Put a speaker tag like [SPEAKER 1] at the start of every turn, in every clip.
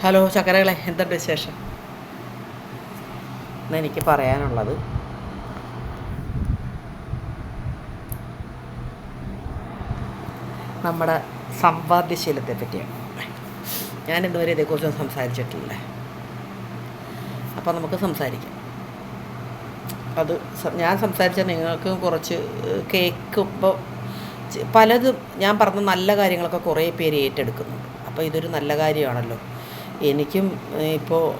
[SPEAKER 1] Hello ചക്കരകളെ എന്തുണ്ട് വിശേഷം? ഇന്ന് എനിക്ക് പറയാനുള്ളത് നമ്മുടെ സമ്പാദ്യശീലത്തെ പറ്റിയാണ്. ഞാൻ ഇതുവരെ ഇതേക്കുറിച്ചൊന്നും സംസാരിച്ചിട്ടില്ല. അപ്പോൾ നമുക്ക് സംസാരിക്കാം. അത് ഞാൻ സംസാരിച്ച നിങ്ങൾക്ക് കുറച്ച് കേൾക്കുമ്പോൾ പലതും ഞാൻ പറഞ്ഞ നല്ല കാര്യങ്ങളൊക്കെ കുറേ പേര് ഏറ്റെടുക്കുന്നുണ്ട്. അപ്പോൾ ഇതൊരു നല്ല കാര്യമാണല്ലോ. എനിക്കും ഇപ്പോൾ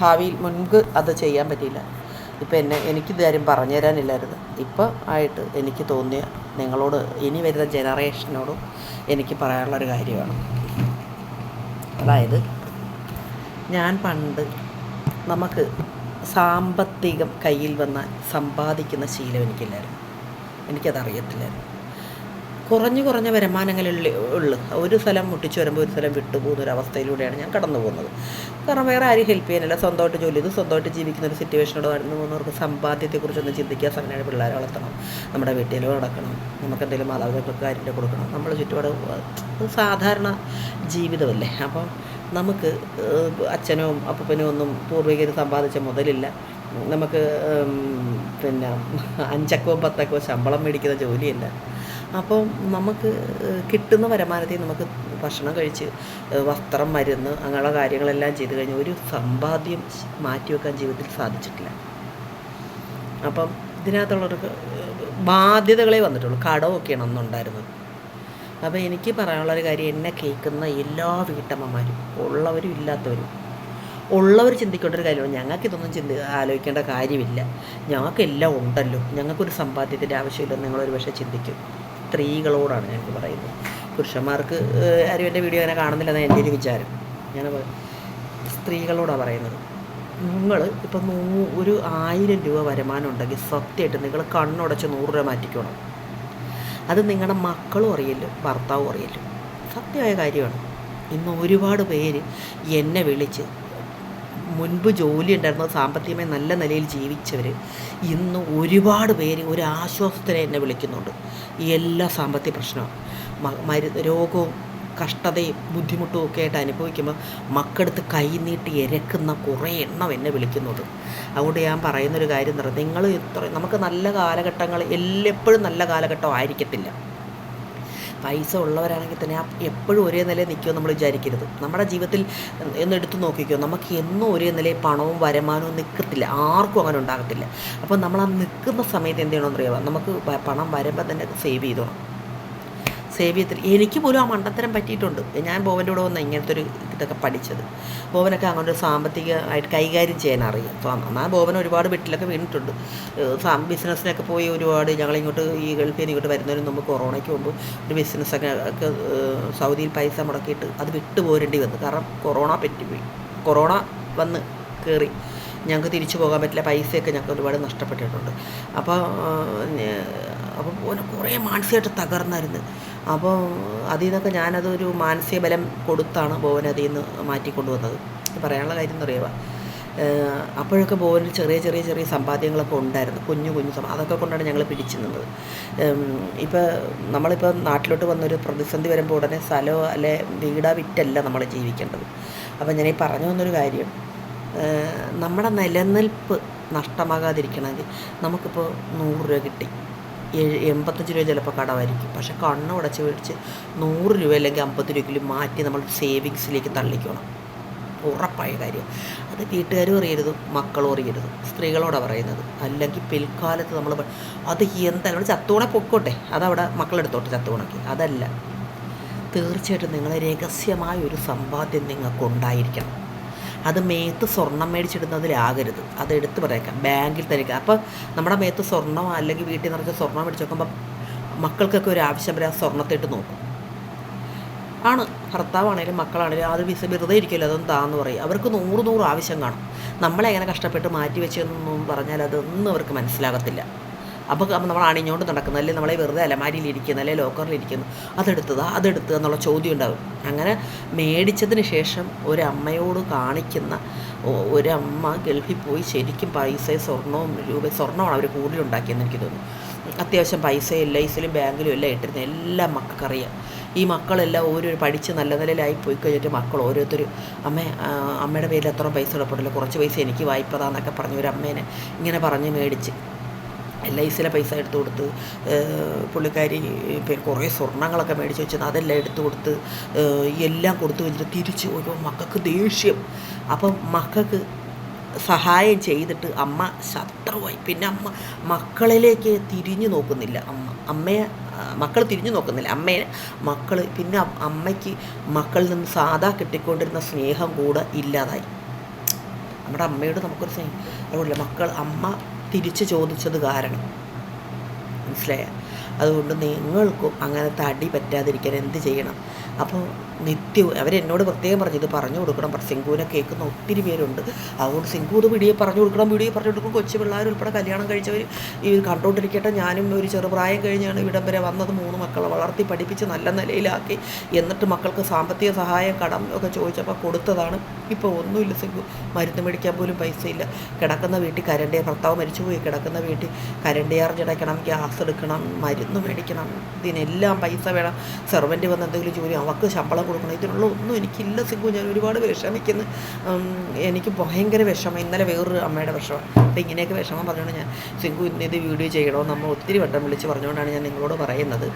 [SPEAKER 1] ഭാവിയിൽ മുൻപ് അത് ചെയ്യാൻ പറ്റിയില്ല. ഇപ്പം എന്നെ എനിക്കിത് ആരും പറഞ്ഞു തരാനില്ലായിരുന്നു. ഇപ്പോൾ ആയിട്ട് എനിക്ക് തോന്നിയ നിങ്ങളോട് ഇനി വരുന്ന ജനറേഷനോടും എനിക്ക് പറയാനുള്ളൊരു കാര്യമാണ്. അതായത് ഞാൻ പണ്ട് നമുക്ക് സാമ്പത്തികം കയ്യിൽ വന്നാൽ സമ്പാദിക്കുന്ന ശീലം എനിക്കില്ലായിരുന്നു. എനിക്കതറിയത്തില്ലായിരുന്നു. കുറഞ്ഞു കുറഞ്ഞ വരുമാനങ്ങളിൽ ഉള്ളു. ഒരു സ്ഥലം മുട്ടിച്ച് വരുമ്പോൾ ഒരു സ്ഥലം വിട്ടുപോകുന്ന ഒരു അവസ്ഥയിലൂടെയാണ് ഞാൻ കടന്നു പോകുന്നത്. കാരണം വേറെ ആരും ഹെൽപ്പ് ചെയ്യാനില്ല. സ്വന്തമായിട്ട് ജോലി ചെയ്ത് സ്വന്തമായിട്ട് ജീവിക്കുന്ന ഒരു സിറ്റുവേഷനോട് കടന്നു പോകുന്നവർക്ക് സമ്പാദ്യത്തെക്കുറിച്ചൊന്ന് ചിന്തിക്കാൻ സമയമാണ് പിള്ളേരെ വളർത്തണം. നമ്മുടെ വീട്ടിൽ നടക്കണം. നമുക്ക് എന്തെങ്കിലും മാതാപിതാക്കൾക്ക് കാര്യം കൊടുക്കണം. നമ്മൾ ചുറ്റുപാട് സാധാരണ ജീവിതമല്ലേ? അപ്പം നമുക്ക് അച്ഛനോ അപ്പനോ ഒന്നും പൂർവികർ സമ്പാദിച്ച മുതലില്ല. നമുക്ക് പിന്നെ അഞ്ചക്കോ പത്തക്കോ ശമ്പളം മേടിക്കുന്ന ജോലിയല്ല. അപ്പോൾ നമുക്ക് കിട്ടുന്ന വരുമാനത്തിൽ നമുക്ക് ഭക്ഷണം കഴിച്ച് വസ്ത്രം മരുന്ന് അങ്ങനെയുള്ള കാര്യങ്ങളെല്ലാം ചെയ്ത് കഴിഞ്ഞ് ഒരു സമ്പാദ്യം മാറ്റിവെക്കാൻ ജീവിതത്തിൽ സാധിച്ചിട്ടില്ല. അപ്പം ഇതിനകത്തുള്ളവർക്ക് ബാധ്യതകളെ വന്നിട്ടുള്ളൂ. കടമൊക്കെയാണ് അന്നുണ്ടായിരുന്നത്. അപ്പോൾ എനിക്ക് പറയാനുള്ളൊരു കാര്യം എന്നെ കേൾക്കുന്ന എല്ലാ വീട്ടമ്മമാരും ഉള്ളവരും ഇല്ലാത്തവരും ഉള്ളവർ ചിന്തിക്കേണ്ട ഒരു കാര്യമാണ്. ഞങ്ങൾക്ക് ഇതൊന്നും ചിന്തി ആലോചിക്കേണ്ട കാര്യമില്ല. ഞങ്ങൾക്കെല്ലാം ഉണ്ടല്ലോ. ഞങ്ങൾക്കൊരു സമ്പാദ്യത്തിന്റെ ആവശ്യമില്ലെന്ന് നിങ്ങളൊരു പക്ഷേ ചിന്തിക്കും. സ്ത്രീകളോടാണ് ഞാൻ പറയുന്നത്. പുരുഷന്മാർക്ക് ആരും എന്റെ വീഡിയോ അങ്ങനെ കാണുന്നില്ലെന്നാണ് എന്റെ ഒരു വിചാരം. ഞാൻ സ്ത്രീകളോടാണ് പറയുന്നത്. നിങ്ങൾ ഇപ്പം ഒരു ആയിരം രൂപ വരുമാനം ഉണ്ടെങ്കിൽ സത്യമായിട്ട് നിങ്ങൾ കണ്ണുടച്ച് നൂറ് രൂപ മാറ്റിക്കണം. അത് നിങ്ങളുടെ മക്കളും അറിയില്ല ഭർത്താവും അറിയില്ല. സത്യമായ കാര്യമാണ്. ഇന്ന് ഒരുപാട് പേര് എന്നെ വിളിച്ച് മുൻപ് ജോലി ഉണ്ടായിരുന്ന സാമ്പത്തികമായി നല്ല നിലയിൽ ജീവിച്ചവർ ഇന്ന് ഒരുപാട് പേര് ഒരു ആശ്വാസത്തിന് എന്നെ വിളിക്കുന്നുണ്ട്. എല്ലാ സാമ്പത്തിക പ്രശ്നവും മരു രോഗവും കഷ്ടതയും ബുദ്ധിമുട്ടും ഒക്കെ ആയിട്ട് അനുഭവിക്കുമ്പോൾ മക്കളെടുത്ത് കൈ നീട്ടി ഇരക്കുന്ന കുറേ എണ്ണം എന്നെ വിളിക്കുന്നത്. അതുകൊണ്ട് ഞാൻ പറയുന്നൊരു കാര്യം എന്ന് പറയുന്നത് നിങ്ങൾ ഇത്ര നമുക്ക് നല്ല കാലഘട്ടങ്ങൾ എല്ലെപ്പോഴും നല്ല കാലഘട്ടം ആയിരിക്കത്തില്ല. പൈസ ഉള്ളവരാണെങ്കിൽ തന്നെ എപ്പോഴും ഒരേ നിലയിൽ നിൽക്കുമെന്ന് നമ്മൾ വിചാരിക്കരുത്. നമ്മുടെ ജീവിതത്തിൽ എന്നെടുത്ത് നോക്കിക്കോ നമുക്ക് എന്നും ഒരേ നിലയിൽ പണവും വരുമാനവും നിൽക്കത്തില്ല. ആർക്കും അങ്ങനെ ഉണ്ടാകത്തില്ല. അപ്പോൾ നമ്മൾ ആ നിൽക്കുന്ന സമയത്ത് എന്ത് ചെയ്യണമെന്ന് അറിയാം നമുക്ക് പണം വരുമ്പോൾ തന്നെ സേവ് ചെയ്തോണം. സേവ് ചെയ്തിട്ട്. എനിക്ക് പോലും ആ മണ്ടത്തരം പറ്റിയിട്ടുണ്ട്. ഞാൻ ബോവന്റെ കൂടെ വന്ന ഇങ്ങനത്തെ ഒരു ഇതൊക്കെ പഠിച്ചത്. ബോവനൊക്കെ അങ്ങനെ ഒരു സാമ്പത്തികമായിട്ട് കൈകാര്യം ചെയ്യാൻ അറിയാം. അപ്പോൾ എന്നാൽ ബോവൻ ഒരുപാട് വീട്ടിലൊക്കെ വീണിട്ടുണ്ട്. ബിസിനസ്സിനൊക്കെ പോയി ഒരുപാട് ഞങ്ങളിങ്ങോട്ട് ഈ ഗൾഫിൽ നിന്ന് ഇങ്ങോട്ട് വരുന്നതിന് മുമ്പ് കൊറോണയ്ക്ക് മുമ്പ് ഒരു ബിസിനസ്സൊക്കെ ഒക്കെ സൗദിയിൽ പൈസ മുടക്കിയിട്ട് അത് വിട്ടു പോരേണ്ടി വന്നു. കാരണം കൊറോണ പറ്റിപ്പോയി കൊറോണ വന്ന് കയറി ഞങ്ങൾക്ക് തിരിച്ചു പോകാൻ പറ്റില്ല. പൈസയൊക്കെ ഞങ്ങൾക്ക് ഒരുപാട് നഷ്ടപ്പെട്ടിട്ടുണ്ട്. അപ്പോൾ അപ്പോൾ ഓന കുറേ മാനസികമായിട്ട് തകർന്നായിരുന്നു. അപ്പോൾ അതിൽ നിന്നൊക്കെ ഞാനതൊരു മാനസിക ബലം കൊടുത്താണ് ബോവൻ അതിൽ നിന്ന് മാറ്റിക്കൊണ്ടുവന്നത്. പറയാനുള്ള കാര്യം എന്ന് അറിയുക അപ്പോഴൊക്കെ ബോവനിൽ ചെറിയ ചെറിയ ചെറിയ സമ്പാദ്യങ്ങളൊക്കെ ഉണ്ടായിരുന്നു. കുഞ്ഞു കുഞ്ഞു അതൊക്കെ കൊണ്ടാണ് ഞങ്ങൾ പിടിച്ചു നിന്നത്. ഇപ്പോൾ നമ്മളിപ്പോൾ നാട്ടിലോട്ട് വന്നൊരു പ്രതിസന്ധി വരുമ്പോൾ ഉടനെ സ്ഥലമോ അല്ലെ വീടാ വിറ്റല്ല നമ്മൾ ജീവിക്കേണ്ടത്. അപ്പോൾ ഞാൻ ഈ പറഞ്ഞു വന്നൊരു കാര്യം നമ്മുടെ നിലനിൽപ്പ് നഷ്ടമാകാതിരിക്കണമെങ്കിൽ നമുക്കിപ്പോൾ നൂറ് രൂപ കിട്ടി. എൺപത്തഞ്ച് രൂപ ചിലപ്പോൾ കടമായിരിക്കും. പക്ഷെ കണ്ണ് ഉടച്ച് മേടിച്ച് നൂറ് രൂപ അല്ലെങ്കിൽ അമ്പത് രൂപയ്ക്കും മാറ്റി നമ്മൾ സേവിങ്സിലേക്ക് തള്ളിക്കണം. ഉറപ്പായ കാര്യം. അത് വീട്ടുകാരും അറിയരുത് മക്കളും അറിയരുത് സ്ത്രീകളോടാണ് പറയുന്നത്. അല്ലെങ്കിൽ പിൽക്കാലത്ത് നമ്മൾ അത് എന്തായാലും നമ്മൾ ചത്തൂണെ പൊക്കോട്ടെ. അതവിടെ മക്കളെടുത്തോട്ടെ ചത്തൂണൊക്കെ അതല്ല. തീർച്ചയായിട്ടും നിങ്ങളെ രഹസ്യമായ ഒരു സമ്പാദ്യം നിങ്ങൾക്കുണ്ടായിരിക്കണം. അത് മേത്ത് സ്വർണം മേടിച്ചിടുന്നതിലാകരുത് അത് എടുത്ത് പറയേക്കാം ബാങ്കിൽ തന്നെ അപ്പോൾ നമ്മുടെ മേത്ത് സ്വർണം അല്ലെങ്കിൽ വീട്ടിൽ നിറച്ച് സ്വർണം മേടിച്ച് നോക്കുമ്പോൾ മക്കൾക്കൊക്കെ ഒരു ആവശ്യം വരെ ആ സ്വർണത്തിട്ട് നോക്കും. ആണ്. ഭർത്താവാണേലും മക്കളാണേലും അത് വിസ വെറുതെ ഇരിക്കുമല്ലോ അതൊന്നും താന്ന് പറയും. അവർക്ക് നൂറ് നൂറ് ആവശ്യം കാണും. നമ്മളെങ്ങനെ കഷ്ടപ്പെട്ട് മാറ്റി വെച്ചെന്നൊന്നും പറഞ്ഞാൽ അതൊന്നും അവർക്ക് മനസ്സിലാകത്തില്ല. അപ്പോൾ നമ്മൾ അണിഞ്ഞുകൊണ്ട് നടക്കുന്നത് അല്ലെങ്കിൽ നമ്മളെ വെറുതെ അലമാരിയിൽ ഇരിക്കുന്ന അല്ലെങ്കിൽ ലോക്കറിൽ ഇരിക്കുന്നു. അതെടുത്തതാ അതെടുത്തത് എന്നുള്ള ചോദ്യം ഉണ്ടാവും. അങ്ങനെ മേടിച്ചതിന് ശേഷം ഒരമ്മയോട് കാണിക്കുന്ന ഒരമ്മ ഗൾഫിൽ പോയി ശരിക്കും പൈസയും സ്വർണവും രൂപ സ്വർണമാണ് അവർ കൂടുതലുണ്ടാക്കിയെന്ന് എനിക്ക് തോന്നുന്നു. അത്യാവശ്യം പൈസ എൽ ഐസിലും ബാങ്കിലും എല്ലാം ഇട്ടിരുന്ന. എല്ലാ മക്കൾക്കറിയാം. ഈ മക്കളെല്ലാം ഓരോ പഠിച്ച് നല്ല നിലയിലായി പോയി കഴിഞ്ഞിട്ട് മക്കൾ ഓരോരുത്തർ അമ്മ അമ്മയുടെ പേരിൽ എത്ര പൈസ ഇടപെടില്ല കുറച്ച് പൈസ എനിക്ക് വായ്പതാന്നൊക്കെ പറഞ്ഞ് ഒരു അമ്മേനെ ഇങ്ങനെ പറഞ്ഞ് മേടിച്ച്. എൽ ഐ സിയിലെ പൈസ എടുത്തു കൊടുത്ത് പുള്ളിക്കാരി പിന്നെ കുറേ സ്വർണങ്ങളൊക്കെ മേടിച്ച് വെച്ചത് അതെല്ലാം എടുത്തു കൊടുത്ത് എല്ലാം കൊടുത്തു വെച്ചിട്ട് തിരിച്ച് ഓരോ മക്കൾക്ക് ദേഷ്യം. അപ്പം മക്കൾക്ക് സഹായം ചെയ്തിട്ട് അമ്മ ശത്രുവായി. പിന്നെ അമ്മ മക്കളിലേക്ക് തിരിഞ്ഞു നോക്കുന്നില്ല. അമ്മ അമ്മയെ മക്കൾ തിരിഞ്ഞു നോക്കുന്നില്ല. അമ്മയെ മക്കൾ പിന്നെ അമ്മയ്ക്ക് മക്കളിൽ നിന്ന് സാധാ കിട്ടിക്കൊണ്ടിരുന്ന സ്നേഹം കൂടെ ഇല്ലാതായി. നമ്മുടെ അമ്മയോട് നമുക്കൊരു സ്നേഹം അതുകൊണ്ടില്ല മക്കൾ അമ്മ തിരിച്ച് ചോദിച്ചത് കാരണം. മനസ്സിലായ? അതുകൊണ്ട് നിങ്ങൾക്കും അങ്ങനത്തെ അടി പറ്റാതിരിക്കാൻ എന്ത് ചെയ്യണം? അപ്പോൾ നിത്യവും അവരെന്നോട് പ്രത്യേകം പറഞ്ഞു ഇത് പറഞ്ഞു കൊടുക്കണം. സിംഗുവിനെ കേൾക്കുന്ന ഒത്തിരി പേരുണ്ട്. അതുകൊണ്ട് സിംഗു ഇത് വീഡിയോ പറഞ്ഞു കൊടുക്കണം വീഡിയോ പറഞ്ഞു കൊടുക്കും കൊച്ചു പിള്ളേർ ഉൾപ്പെടെ കല്യാണം കഴിച്ചവർ ഈ കണ്ടുകൊണ്ടിരിക്കട്ടെ ഞാനും ഒരു ചെറുപ്രായം കഴിഞ്ഞാണ് ഇവിടം വരെ വന്നത്. മൂന്ന് മക്കളെ വളർത്തി പഠിപ്പിച്ച് നല്ല നിലയിലാക്കി. എന്നിട്ട് മക്കൾക്ക് സാമ്പത്തിക സഹായം കടം ഒക്കെ ചോദിച്ചപ്പോൾ കൊടുത്തതാണ്. ഇപ്പോൾ ഒന്നുമില്ല സിംഗു മരുന്ന് മേടിക്കാൻ പോലും പൈസയില്ല. കിടക്കുന്ന വീട്ടിൽ കരണ്ടിയ ഭർത്താവ് മരിച്ചുപോയി. കിടക്കുന്ന വീട്ടിൽ കരണ്ട് അടയ്ക്കണം ഗ്യാസ് എടുക്കണം മരുന്ന് മേടിക്കണം. ഇതിനെല്ലാം പൈസ വേണം. സെർവന്റ് വന്ന് എന്തെങ്കിലും ജോലി അവർക്ക് ശമ്പളം കൊടുക്കണം. ഇതിനുള്ള ഒന്നും എനിക്കില്ല സിംഗു ഞാൻ ഒരുപാട് വിഷമിക്കുന്നു. എനിക്ക് ഭയങ്കര വിഷമം. ഇന്നലെ വേറൊരു അമ്മയുടെ വിഷമം. അപ്പോൾ ഇങ്ങനെയൊക്കെ വിഷമം പറഞ്ഞുകൊണ്ട് ഞാൻ സിംഗു ഇന്ന് ഇത് വീഡിയോ ചെയ്യണമെന്ന് നമ്മൾ ഒത്തിരി വട്ടം വിളിച്ച് പറഞ്ഞുകൊണ്ടാണ് ഞാൻ നിങ്ങളോട് പറയുന്നത്.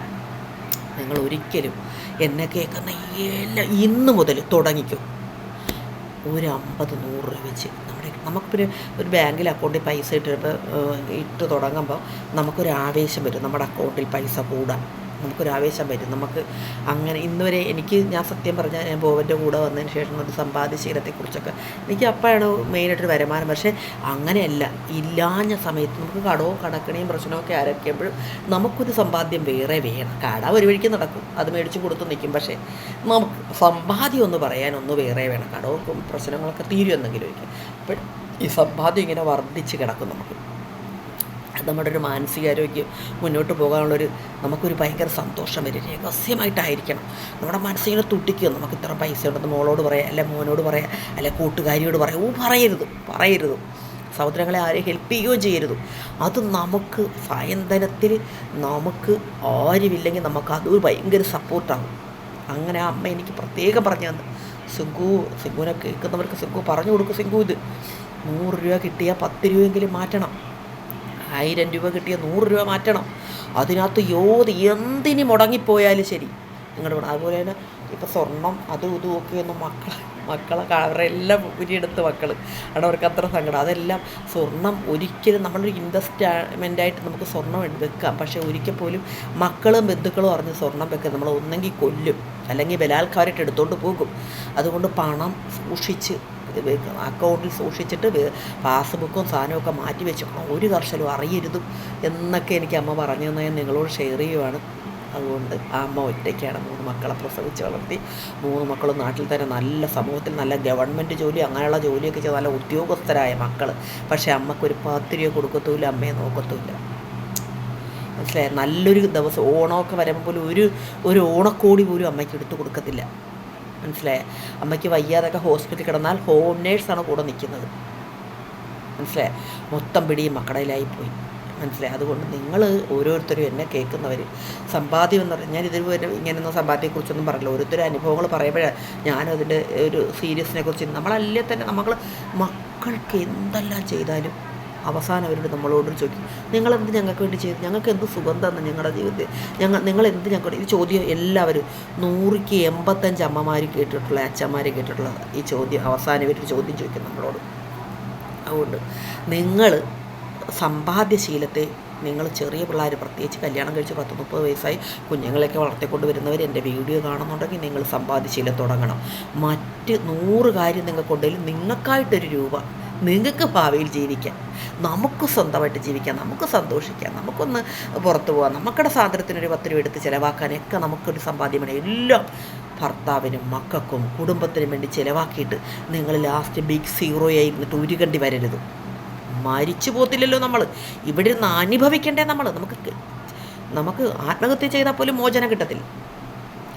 [SPEAKER 1] നിങ്ങൾ ഒരിക്കലും എന്നെ കേൾക്കുന്ന എല്ലാം ഇന്ന് മുതൽ തുടങ്ങിക്കും. ഒരു അമ്പത് നൂറ് രൂപ വെച്ച് നമ്മുടെ നമുക്ക് ഒരു ബാങ്കിൽ അക്കൗണ്ടിൽ പൈസ ഇട്ടിട്ട് ഇട്ട് തുടങ്ങുമ്പോൾ നമുക്കൊരു ആവേശം വരും. നമ്മുടെ അക്കൗണ്ടിൽ പൈസ കൂടാൻ. നമുക്കൊരു ആവേശം വരും. നമുക്ക് അങ്ങനെ ഇന്ന് വരെ എനിക്ക് ഞാൻ സത്യം പറഞ്ഞാൽ ഞാൻ ബോവന്റെ കൂടെ വന്നതിന് ശേഷം ഒരു സമ്പാദ്യശീലത്തെക്കുറിച്ചൊക്കെ എനിക്ക് അപ്പോഴാണ് മെയിനായിട്ടൊരു വരുമാനം. പക്ഷേ അങ്ങനെയല്ല. ഇല്ലാഞ്ഞ സമയത്ത് നമുക്ക് കടവും കടക്കണിയും പ്രശ്നമൊക്കെ ആരംഭിക്കുമ്പോഴും നമുക്കൊരു സമ്പാദ്യം വേറെ വേണം. കട ഒരു വഴിക്ക് നടക്കും. അത് മേടിച്ച് കൊടുത്ത് നിൽക്കും പക്ഷേ നമുക്ക് സമ്പാദ്യം ഒന്ന് പറയാനൊന്ന് വേറെ വേണം. കടവും പ്രശ്നങ്ങളൊക്കെ തീരുമെന്നെങ്കിലും ഒരിക്കൽ. അപ്പോൾ ഈ സമ്പാദ്യം ഇങ്ങനെ വർദ്ധിച്ച് കിടക്കും നമുക്ക്. അത് നമ്മുടെ ഒരു മാനസികാരോഗ്യം മുന്നോട്ട് പോകാനുള്ളൊരു നമുക്കൊരു ഭയങ്കര സന്തോഷം വരും. രഹസ്യമായിട്ടായിരിക്കണം. നമ്മുടെ മനസ്സിങ്ങനെ തുട്ടിക്കും നമുക്ക് ഇത്ര പൈസ ഉണ്ടെന്ന് മോളോട് പറയാം അല്ലെ മോനോട് പറയാം അല്ലെ കൂട്ടുകാരിയോട് പറയാം. ഓ പറയരുത് പറയരുത്. സഹോദരങ്ങളെ ആരെയും ഹെൽപ്പ് ചെയ്യുകയോ ചെയ്യരുത്. അത് നമുക്ക് സായന്തനത്തിൽ നമുക്ക് ആരുമില്ലെങ്കിൽ നമുക്ക് അതൊരു ഭയങ്കര സപ്പോർട്ടാകും അങ്ങനെ അമ്മ എനിക്ക് പ്രത്യേകം പറഞ്ഞു തന്നു. സിംഗു സിംഗുവിനെ കേൾക്കുന്നവർക്ക് സിംഗു പറഞ്ഞു കൊടുക്കും സിംഗു ഇത്. നൂറ് രൂപ കിട്ടിയാൽ പത്ത് രൂപയെങ്കിലും മാറ്റണം. ആയിരം രൂപ കിട്ടിയ നൂറ് രൂപ മാറ്റണം. അതിനകത്ത് യോത് എന്തിന് മുടങ്ങിപ്പോയാലും ശരി. നിങ്ങളുടെ അതുപോലെ തന്നെ ഇപ്പം സ്വർണം അതും ഇതും ഒക്കെ ഒന്നും മക്കളെ മക്കളെ അവരെല്ലാം ഉരിയെടുത്ത് മക്കൾ അവിടെ അവർക്ക് അത്ര സങ്കടം. അതെല്ലാം സ്വർണം ഒരിക്കലും നമ്മളൊരു ഇൻവെസ്റ്റ്മെന്റായിട്ട് നമുക്ക് സ്വർണം വെക്കാം. പക്ഷേ ഒരിക്കൽ പോലും മക്കളും ബന്ധുക്കളും അറിഞ്ഞ് സ്വർണം വെക്കുക നമ്മൾ ഒന്നെങ്കിൽ കൊല്ലും. അല്ലെങ്കിൽ ബലാത്കാരമായിട്ട് എടുത്തുകൊണ്ട് പോകും. അതുകൊണ്ട് പണം സൂക്ഷിച്ച് അക്കൗണ്ടിൽ സൂക്ഷിച്ചിട്ട് പാസ്ബുക്കും സാധനമൊക്കെ മാറ്റി വെച്ചേക്കണം. ഒരു കർഷകരും അറിയരുത് എന്നൊക്കെ എനിക്ക് അമ്മ പറഞ്ഞു തന്നെ നിങ്ങളോട് ഷെയർ ചെയ്യുവാണ്. അതുകൊണ്ട് ആ അമ്മ ഒറ്റയ്ക്കാണ് മൂന്ന് മക്കളെ പ്രസവിച്ച് വളർത്തി. മൂന്ന് മക്കളും നാട്ടിൽ തന്നെ നല്ല സമൂഹത്തിൽ നല്ല ഗവൺമെന്റ് ജോലി അങ്ങനെയുള്ള ജോലിയൊക്കെ ചെയ്ത് നല്ല ഉദ്യോഗസ്ഥരായ മക്കൾ പക്ഷേ അമ്മക്കൊരു പത്ത് കൊടുക്കത്തുമില്ല അമ്മയെ നോക്കത്തുമില്ല. പക്ഷേ നല്ലൊരു ദിവസം ഓണമൊക്കെ വരുമ്പോൾ പോലും ഒരു ഒരു ഓണക്കോടി പോലും അമ്മയ്ക്ക് എടുത്തു കൊടുക്കത്തില്ല. മനസ്സിലായ? അമ്മയ്ക്ക് വയ്യാതൊക്കെ ഹോസ്പിറ്റലിൽ കിടന്നാൽ ഹോം നേഴ്സാണ് കൂടെ നിൽക്കുന്നത്. മനസ്സിലായ? മൊത്തം പിടിയും മക്കടയിലായി പോയി. മനസ്സിലായി. അതുകൊണ്ട് നിങ്ങൾ ഓരോരുത്തരും എന്നെ കേൾക്കുന്നവർ സമ്പാദ്യം എന്ന് പറഞ്ഞാൽ ഞാൻ ഇതുവരെ ഇങ്ങനെയൊന്നും സമ്പാദ്യത്തെക്കുറിച്ചൊന്നും പറയില്ല ഓരോരുത്തരും അനുഭവങ്ങൾ പറയുമ്പോഴാണ് ഞാനും അതിന്റെ ഒരു സീരിയസിനെ കുറിച്ച് നമ്മളല്ലേ തന്നെ നമ്മൾ മക്കൾക്ക് എന്തെല്ലാം ചെയ്താലും അവസാനം അവരോട് നമ്മളോട് ചോദിക്കും നിങ്ങളെന്ത് ഞങ്ങൾക്ക് വേണ്ടി ചെയ്തു? ഞങ്ങൾക്ക് എന്ത് സുഖം തന്നു ഞങ്ങളുടെ ജീവിതത്തിൽ? ഞങ്ങൾ നിങ്ങൾ എന്ത് ഞങ്ങൾക്ക് ഈ ചോദ്യം എല്ലാവരും നൂറിക്ക് എൺപത്തഞ്ച് അമ്മമാർ കേട്ടിട്ടുള്ള അച്ഛന്മാർ കേട്ടിട്ടുള്ള ഈ ചോദ്യം അവസാനം ഇവർ ചോദ്യം ചോദിക്കും നമ്മളോട്. അതുകൊണ്ട് നിങ്ങൾ സമ്പാദ്യശീലത്തെ നിങ്ങൾ ചെറിയ പിള്ളേർ പ്രത്യേകിച്ച് കല്യാണം കഴിച്ച് പത്ത് മുപ്പത് വയസ്സായി കുഞ്ഞുങ്ങളെയൊക്കെ വളർത്തിക്കൊണ്ട് വരുന്നവർ എന്റെ വീഡിയോ കാണുന്നുണ്ടെങ്കിൽ നിങ്ങൾ സമ്പാദ്യശീലം തുടങ്ങണം. മറ്റ് നൂറ് കാര്യം നിങ്ങൾക്കുണ്ടെങ്കിൽ നിങ്ങൾക്കായിട്ടൊരു രൂപ നിങ്ങൾക്ക് ഭാവിയിൽ ജീവിക്കാം നമുക്ക് സ്വന്തമായിട്ട് ജീവിക്കാം നമുക്ക് സന്തോഷിക്കാം നമുക്കൊന്ന് പുറത്തു പോകാം നമുക്കുടെ സാധനത്തിനൊരു പത്ത് രൂപ എടുത്ത് ചിലവാക്കാനൊക്കെ നമുക്കൊരു സമ്പാദ്യം വേണം എല്ലാം ഭർത്താവിനും മക്കൾക്കും കുടുംബത്തിനും വേണ്ടി ചിലവാക്കിയിട്ട് നിങ്ങൾ ലാസ്റ്റ് ബിഗ് സീറോയായി ഇരുന്നിട്ട് ഉരുകണ്ടി വരരുത്. മരിച്ചു പോത്തില്ലല്ലോ നമ്മൾ ഇവിടെ നിന്ന് അനുഭവിക്കണ്ടേ നമ്മൾ നമുക്ക് നമുക്ക് ആത്മഹത്യ ചെയ്താൽ പോലും മോചനം കിട്ടത്തില്ല.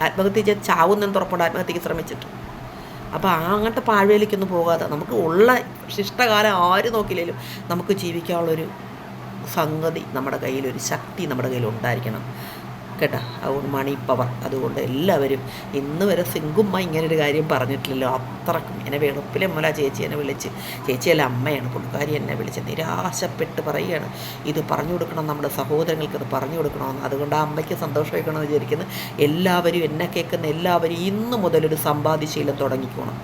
[SPEAKER 1] ആത്മഹത്യ ചെയ്ത് ചാവുന്നെന്ന് തുറപ്പുണ്ട് ആത്മഹത്യക്ക് ശ്രമിച്ചിട്ട്. അപ്പോൾ ആ അങ്ങനത്തെ പാഴ്വേലിക്കൊന്നും പോകാതെ നമുക്ക് ഉള്ള ശിഷ്ടകാലം ആര് നോക്കില്ലേലും നമുക്ക് ജീവിക്കാനുള്ളൊരു സംഗതി നമ്മുടെ കയ്യിലൊരു ശക്തി നമ്മുടെ കയ്യിൽ ഉണ്ടായിരിക്കണം കേട്ടോ അതുകൊണ്ട് മണി പവർ അതുകൊണ്ട് എല്ലാവരും ഇന്ന് വരെ സിങ്കുമ്മ ഇങ്ങനെ ഒരു കാര്യം പറഞ്ഞിട്ടില്ലല്ലോ. അത്രക്കും. എന്നെ വെളുപ്പിലെ മുല ചേച്ചി എന്നെ വിളിച്ച്. ചേച്ചിയല്ല അമ്മയാണ്. പുള്ളിക്കാരി എന്നെ വിളിച്ച് നിരാശപ്പെട്ട് പറയുകയാണ്. ഇത് പറഞ്ഞു കൊടുക്കണം നമ്മുടെ സഹോദരങ്ങൾക്ക് ഇത് പറഞ്ഞു കൊടുക്കണമെന്ന്. അതുകൊണ്ട് ആ അമ്മയ്ക്ക് സന്തോഷമായിക്കണമെന്ന് വിചാരിക്കുന്നു. എല്ലാവരും എന്നെ കേൾക്കുന്ന എല്ലാവരും ഇന്ന് മുതലൊരു സമ്പാദ്യശീലം തുടങ്ങിക്കോണം.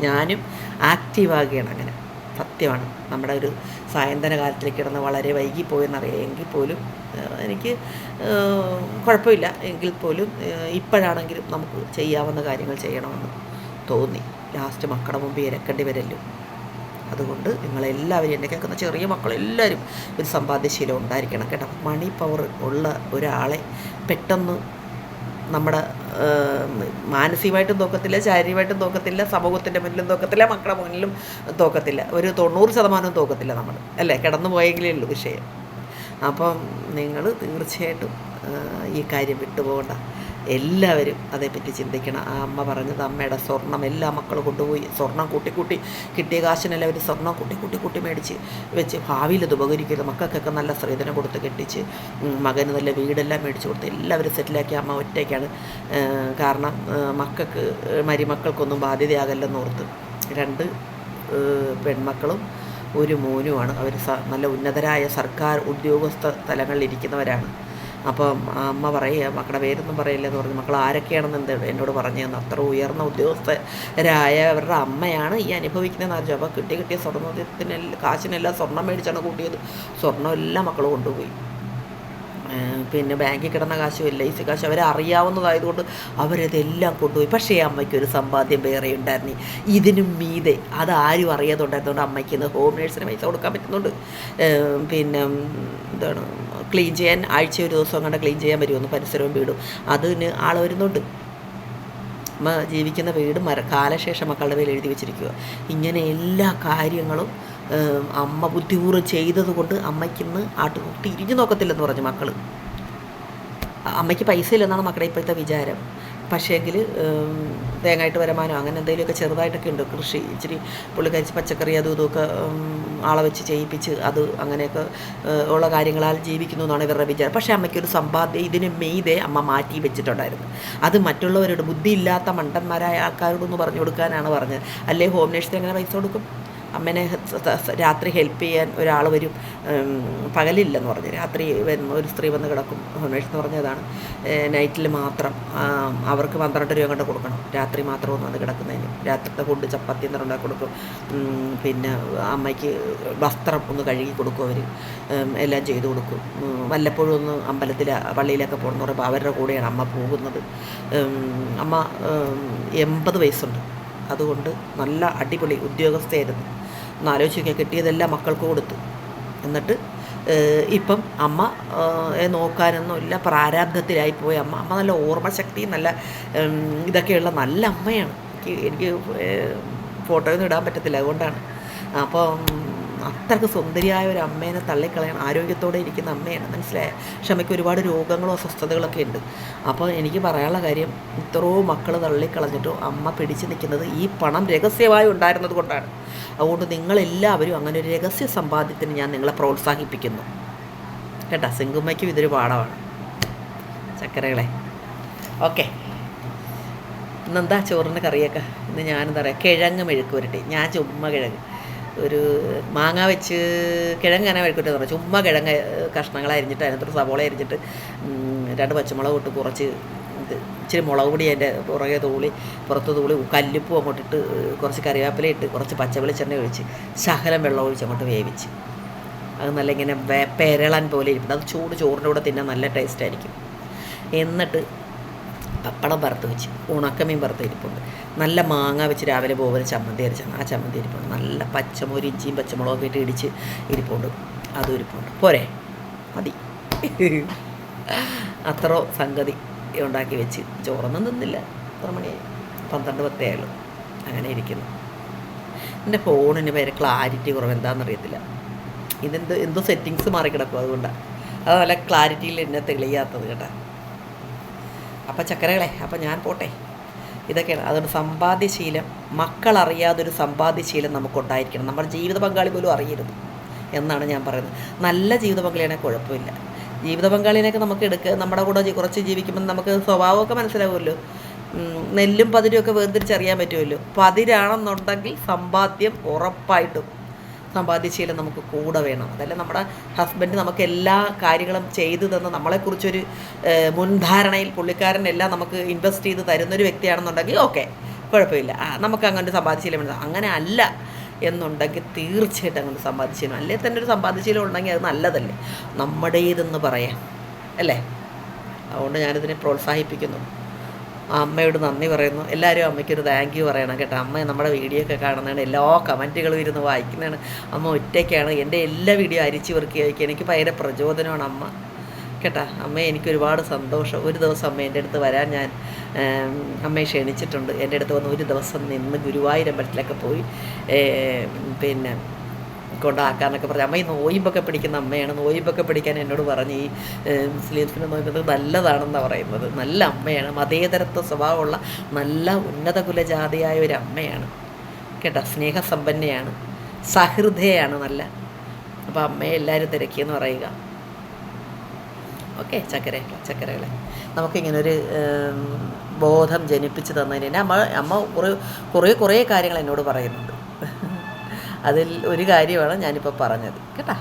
[SPEAKER 1] ഞാനും ആക്റ്റീവാകുകയാണ് അങ്ങനെ. സത്യമാണ്. നമ്മുടെ ഒരു സായന്തന കാലത്തിലേക്ക് കിടന്ന് വളരെ വൈകിപ്പോയെന്നറിയാമെങ്കിൽ പോലും എനിക്ക് കുഴപ്പമില്ല. എങ്കിൽ പോലും ഇപ്പോഴാണെങ്കിലും നമുക്ക് ചെയ്യാവുന്ന കാര്യങ്ങൾ ചെയ്യണമെന്ന് തോന്നി. ലാസ്റ്റ് മക്കളുടെ മുമ്പ് ഇരക്കേണ്ടി വരല്ലോ. അതുകൊണ്ട് നിങ്ങളെല്ലാവരും എന്നെ കേൾക്കുന്ന ചെറിയ മക്കളെല്ലാവരും ഒരു സമ്പാദ്യശീലം ഉണ്ടായിരിക്കണം കേട്ടോ. മണി പവർ ഉള്ള ഒരാളെ പെട്ടെന്ന് നമ്മുടെ മാനസികമായിട്ടും തോക്കത്തില്ല ശാരീരികമായിട്ടും തോക്കത്തില്ല സമൂഹത്തിന്റെ മുന്നിലും തോക്കത്തില്ല മക്കളുടെ മുന്നിലും തോക്കത്തില്ല. ഒരു തൊണ്ണൂറ് ശതമാനവും തോക്കത്തില്ല നമ്മൾ അല്ലേ? കിടന്നു പോയെങ്കിലേ ഉള്ളൂ വിഷയം. അപ്പം നിങ്ങൾ തീർച്ചയായിട്ടും ഈ കാര്യം വിട്ടുപോകണ്ട. എല്ലാവരും അതേപ്പറ്റി ചിന്തിക്കണം. ആ അമ്മ പറഞ്ഞത് അമ്മയുടെ സ്വർണം എല്ലാ മക്കളും കൊണ്ടുപോയി. സ്വർണം കൂട്ടിക്കൂട്ടി കൂട്ടി കിട്ടിയ കാശിനെല്ലാം അവർ സ്വർണം കൂട്ടിക്കൂട്ടി കൂട്ടി മേടിച്ച് വെച്ച് ഭാവിയിൽ അത് ഉപകരിക്കരുത്. മക്കൾക്കൊക്കെ നല്ല സ്ത്രീധനം കൊടുത്ത് കെട്ടിച്ച് മകന് നല്ല വീടെല്ലാം മേടിച്ച് കൊടുത്ത് എല്ലാവരും സെറ്റിലാക്കി അമ്മ ഒറ്റയ്ക്കാണ്. കാരണം മക്കൾക്ക് മരുമക്കൾക്കൊന്നും ബാധ്യതയാകല്ലെന്ന് ഓർത്ത് രണ്ട് പെൺമക്കളും ഒരു മോനുമാണ്. അവർ നല്ല ഉന്നതരായ സർക്കാർ ഉദ്യോഗസ്ഥ തലങ്ങളിൽ ഇരിക്കുന്നവരാണ് അപ്പം അമ്മ പറയുക മക്കളുടെ പേരൊന്നും പറയില്ലെന്ന് പറഞ്ഞു. മക്കൾ ആരൊക്കെയാണെന്ന് എന്ത് എന്നോട് പറഞ്ഞു തന്നു. അത്ര ഉയർന്ന ഉദ്യോഗസ്ഥരായ അവരുടെ അമ്മയാണ് ഈ അനുഭവിക്കുന്നതെന്ന് അറിയിച്ചു അപ്പോൾ കിട്ടിയ കിട്ടിയ സ്വർണത്തിനെല്ലാം കാശിനെല്ലാം സ്വർണം മേടിച്ചാണ് കൂട്ടിയത്. സ്വർണം എല്ലാം മക്കൾ കൊണ്ടുപോയി. പിന്നെ ബാങ്കിൽ കിടന്ന കാശും എൽ ഐ സി കാശും അവരെ അറിയാവുന്നതായതുകൊണ്ട് അവരതെല്ലാം കൊണ്ടുപോയി. പക്ഷേ അമ്മയ്ക്ക് ഒരു സമ്പാദ്യം വേറെ ഉണ്ടായിരുന്നു. ഇതിനും മീതെ അത് ആരും അറിയാതുണ്ടായിരുന്നുകൊണ്ട് അമ്മയ്ക്ക് ഇന്ന് ഹോം നേഴ്സിന് പൈസ കൊടുക്കാൻ പറ്റുന്നുണ്ട്. പിന്നെ എന്താണ്? ക്ലീൻ ചെയ്യാൻ ആഴ്ച ഒരു ദിവസം കണ്ട ക്ലീൻ ചെയ്യാൻ വരുമെന്ന് പരിസരവും വീടും. അതിന് ആൾ വരുന്നുണ്ട്. ജീവിക്കുന്ന വീട് മര കാലശേഷം മക്കളുടെ പേര് എഴുതി വെച്ചിരിക്കുക. ഇങ്ങനെ എല്ലാ കാര്യങ്ങളും അമ്മ ബുദ്ധിപൂർവം ചെയ്തതുകൊണ്ട് അമ്മയ്ക്കിന്ന് ആട്ടുകൂട്ടി ഇരിഞ്ഞു നോക്കത്തില്ലെന്ന് പറഞ്ഞു മക്കൾ അമ്മയ്ക്ക് പൈസ ഇല്ലെന്നാണ് മക്കളുടെ ഇപ്പോഴത്തെ വിചാരം. പക്ഷേങ്കിൽ തേങ്ങായിട്ട് വരുമാനം അങ്ങനെ എന്തെങ്കിലുമൊക്കെ ചെറുതായിട്ടൊക്കെ ഉണ്ട്. കൃഷി ഇച്ചിരി പുള്ളിക്കരിച്ച് പച്ചക്കറി അതും ഇതുമൊക്കെ ആളെ വെച്ച് ചെയ്യിപ്പിച്ച് അത് അങ്ങനെയൊക്കെ ഉള്ള കാര്യങ്ങളാൽ ജീവിക്കുന്നു എന്നാണ് ഇവരുടെ വിചാരം. പക്ഷേ അമ്മയ്ക്കൊരു സമ്പാദ്യം ഇതിന് മെയ്തേ അമ്മ മാറ്റി വെച്ചിട്ടുണ്ടായിരുന്നു. അത് മറ്റുള്ളവരോട് ബുദ്ധിയില്ലാത്ത മണ്ടന്മാരായ ആൾക്കാരോടൊന്ന് പറഞ്ഞു കൊടുക്കാനാണ് പറഞ്ഞത്. അല്ലേ ഹോം നേഴ്സിന് എങ്ങനെ പൈസ കൊടുക്കും? അമ്മനെ രാത്രി ഹെൽപ്പ് ചെയ്യാൻ ഒരാൾ വരും. പകലില്ലെന്ന് പറഞ്ഞ്. രാത്രി വരുന്ന ഒരു സ്ത്രീ വന്ന് കിടക്കും. എന്ന് പറഞ്ഞതാണ്. നൈറ്റിൽ മാത്രം. അവർക്ക് പന്ത്രണ്ട് രൂപ കണ്ട് കൊടുക്കണം. രാത്രി മാത്രം ഒന്ന് വന്ന് കിടക്കുന്നതിന്. രാത്രിത്തെ ഫുഡ് ചപ്പാത്തി എന്ന് ഉണ്ടാക്കി കൊടുക്കും. പിന്നെ അമ്മയ്ക്ക് വസ്ത്രം ഒന്ന് കഴുകി കൊടുക്കും അവർ എല്ലാം ചെയ്തു കൊടുക്കും. വല്ലപ്പോഴും ഒന്ന് അമ്പലത്തിൽ പള്ളിയിലൊക്കെ പോകണമെന്ന് പറയുമ്പോൾ അവരുടെ കൂടെയാണ് അമ്മ പോകുന്നത്. അമ്മ എൺപത് വയസ്സുണ്ട്. അതുകൊണ്ട് നല്ല അടിപൊളി ഉദ്യോഗസ്ഥയായിരുന്നു. ഒന്ന് ആലോചിക്കുക കിട്ടിയതെല്ലാം മക്കൾക്ക് കൊടുത്തു. എന്നിട്ട് ഇപ്പം അമ്മ നോക്കാനൊന്നുമില്ല. പ്രാരാബ്ധത്തിലായി പോയ അമ്മ. അമ്മ നല്ല ഓർമ്മശക്തി നല്ല ഇതൊക്കെയുള്ള നല്ല അമ്മയാണ്. എനിക്ക് എനിക്ക് ഫോട്ടോയൊന്നും ഇടാൻ പറ്റത്തില്ല അതുകൊണ്ടാണ്. അപ്പം അത്രയ്ക്ക് സുന്ദരിയായ ഒരു അമ്മേനെ തള്ളിക്കളയാൻ ആരോഗ്യത്തോടെ ഇരിക്കുന്ന അമ്മയാണ്. മനസ്സിലായേ? ക്ഷമയ്ക്ക് ഒരുപാട് രോഗങ്ങളും അസ്വസ്ഥതകളൊക്കെ ഉണ്ട്. അപ്പോൾ എനിക്ക് പറയാനുള്ള കാര്യം ഇത്രയോ മക്കൾ തള്ളിക്കളഞ്ഞിട്ടോ അമ്മ പിടിച്ചു നിൽക്കുന്നത് ഈ പണം രഹസ്യമായി ഉണ്ടായിരുന്നത് കൊണ്ടാണ്. അതുകൊണ്ട് നിങ്ങളെല്ലാവരും അങ്ങനെ ഒരു രഹസ്യ സമ്പാദ്യത്തിന് ഞാൻ നിങ്ങളെ പ്രോത്സാഹിപ്പിക്കുന്നു. കേട്ടോ? സിംഗുമ്മയ്ക്കും ഇതൊരു പാഠമാണ്. ചക്കരകളെ ഓക്കെ. ഇന്നെന്താ ചോറിന് കറിയൊക്കെ? ഇന്ന് ഞാനെന്താ പറയുക കിഴങ്ങ് മെഴുക്ക് ഞാൻ ചുമ്മ കിഴങ്ങ്. ഒരു മാങ്ങ വെച്ച് കിഴങ്ങ് അങ്ങനെ മെഴുക്കുരട്ടി എന്ന് പറഞ്ഞു. ചുമ്മാ കിഴങ്ങ് കഷ്ണങ്ങൾ അരിഞ്ഞിട്ട് അതിനകത്തൊരു സവോള അരിഞ്ഞിട്ട് രണ്ട് പച്ചമുളക് ഇട്ട് കുറച്ച് ഇത് ഇച്ചിരി മുളക് പൊടി അതിന്റെ പുറകെ തൂളി പുറത്ത് തൂളി കല്ലുപ്പും അങ്ങോട്ടിട്ട് കുറച്ച് കറിവേപ്പില ഇട്ട് കുറച്ച് പച്ചവെളിച്ചെണ്ണ ഒഴിച്ച് ശകലം വെള്ളം ഒഴിച്ച് അങ്ങോട്ട് വേവിച്ച്. അത് നല്ല ഇങ്ങനെ പെരളാൻ പോലെ ഇരിക്കും അത് ചൂട് ചോറിന്റെ കൂടെ തിന്നാൻ നല്ല ടേസ്റ്റ് ആയിരിക്കും. എന്നിട്ട് പപ്പടം വറുത്ത് വെച്ച് ഉണക്കമീൻ വറുത്ത് ഇരിപ്പുണ്ട്. നല്ല മാങ്ങ വെച്ച് രാവിലെ പോകുന്ന ചമ്മന്തി അരച്ചാണ് ആ ചമ്മന്തി ഇരിപ്പുണ്ട് നല്ല പച്ചമുരി ഇഞ്ചിയും പച്ചമുളകൊക്കെ ഇട്ട് ഇടിച്ച് ഇരിപ്പുണ്ട്. അതും ഇരിപ്പുണ്ട്. പോരെ? മതി. അത്ര സംഗതി ഉണ്ടാക്കി വെച്ച്. ചോറൊന്നും തിന്നില്ല. എത്ര മണിയായി പന്ത്രണ്ട് പത്തേയുള്ളൂ അങ്ങനെ ഇരിക്കുന്നു. എന്റെ ഫോണിന് പേര് ക്ലാരിറ്റി കുറവ് എന്താണെന്നറിയത്തില്ല ഇതെന്ത് എന്തോ സെറ്റിങ്സ് മാറി കിടക്കും അതുകൊണ്ടാണ് അത് നല്ല ക്ലാരിറ്റിയിൽ എന്നെ തെളിയാത്തത് കേട്ടോ. അപ്പം ചക്കരകളെ അപ്പം ഞാൻ പോട്ടെ. ഇതൊക്കെയാണ്. അതുകൊണ്ട് സമ്പാദ്യശീലം. മക്കളറിയാതൊരു സമ്പാദ്യശീലം നമുക്കുണ്ടായിരിക്കണം. നമ്മുടെ ജീവിത പങ്കാളി പോലും അറിയരുത് എന്നാണ് ഞാൻ പറയുന്നത്. നല്ല ജീവിത പങ്കാളിയാണെ കുഴപ്പമില്ല. ജീവിത പങ്കാളിനെയൊക്കെ നമുക്ക് എടുക്കുക നമ്മുടെ കൂടെ കുറച്ച് ജീവിക്കുമ്പോൾ നമുക്ക് സ്വഭാവമൊക്കെ മനസ്സിലാവുമല്ലോ. നെല്ലും പതിരും ഒക്കെ വേർതിരിച്ചറിയാൻ പറ്റുമല്ലോ. പതിരാണെന്നുണ്ടെങ്കിൽ സമ്പാദ്യം ഉറപ്പായിട്ടും സമ്പാദ്യശീലം നമുക്ക് കൂടെ വേണം. അതല്ല നമ്മുടെ ഹസ്ബൻഡ് നമുക്ക് എല്ലാ കാര്യങ്ങളും ചെയ്തു തന്ന് നമ്മളെക്കുറിച്ചൊരു മുൻധാരണയിൽ പുള്ളിക്കാരനെല്ലാം നമുക്ക് ഇൻവെസ്റ്റ് ചെയ്ത് തരുന്നൊരു വ്യക്തിയാണെന്നുണ്ടെങ്കിൽ ഓക്കെ കുഴപ്പമില്ല. നമുക്ക് അങ്ങനെ ഒരു സമ്പാദ്യശീലം വേണം അങ്ങനെ അല്ല എന്നുണ്ടെങ്കിൽ തീർച്ചയായിട്ടും അങ്ങനെ സമ്പാദ്യശീലം അല്ലേ? തന്നെ ഒരു സമ്പാദ്യശീലം ഉണ്ടെങ്കിൽ അത് നല്ലതല്ലേ? നമ്മുടേതെന്ന് പറയാം. അല്ലേ? അതുകൊണ്ട് ഞാനിതിനെ പ്രോത്സാഹിപ്പിക്കുന്നു. അമ്മയോട് നന്ദി പറയുന്നു. എല്ലാവരും അമ്മയ്ക്കൊരു താങ്ക് യു പറയണം കേട്ടോ. അമ്മ നമ്മുടെ വീഡിയോ ഒക്കെ കാണുന്നതാണ്. എല്ലാ കമന്റുകളും ഇരുന്ന് വായിക്കുന്നതാണ്. അമ്മ ഒറ്റയ്ക്കാണ്. എന്റെ എല്ലാ വീഡിയോ അരിച്ചു പെറുക്കി അയക്കുക എനിക്ക് ഭയങ്കര പ്രചോദനമാണ് അമ്മ. കേട്ടാ അമ്മ എനിക്ക് ഒരുപാട് സന്തോഷം. ഒരു ദിവസം അമ്മ എന്റെ അടുത്ത് വരാൻ ഞാൻ അമ്മയെ ക്ഷണിച്ചിട്ടുണ്ട്. എന്റെ അടുത്ത് വന്ന് ഒരു ദിവസം നിന്ന് ഗുരുവായൂരമ്പലത്തിലൊക്കെ പോയി പിന്നെ കൊണ്ടാക്കാന്നൊക്കെ പറഞ്ഞു. അമ്മ ഈ നോയിമ്പൊക്കെ പിടിക്കുന്ന അമ്മയാണ്. നോയിമ്പൊക്കെ പിടിക്കാൻ എന്നോട് പറഞ്ഞ് ഈ മുസ്ലിംസിനെ നോക്കുന്നത് നല്ലതാണെന്നാണ് പറയുന്നത്. നല്ല അമ്മയാണ്. മതേതരത്വ സ്വഭാവമുള്ള നല്ല ഉന്നത കുലജാതിയായ ഒരു അമ്മയാണ്. കേട്ടോ? സ്നേഹസമ്പന്നയാണ്. സഹൃദയാണ് നല്ല. അപ്പോൾ അമ്മയെ എല്ലാവരും തിരക്കിയെന്ന് പറയുക. ഓക്കെ ചക്കര ചക്കരകളെ. നമുക്കിങ്ങനൊരു ബോധം ജനിപ്പിച്ച് തന്നതിന് അമ്മ അമ്മ കുറേ കുറേ കുറേ കാര്യങ്ങൾ എന്നോട് പറയുന്നുണ്ട്. അതിൽ ഒരു കാര്യമാണ് ഞാനിപ്പോൾ പറഞ്ഞത്. കേട്ടോ?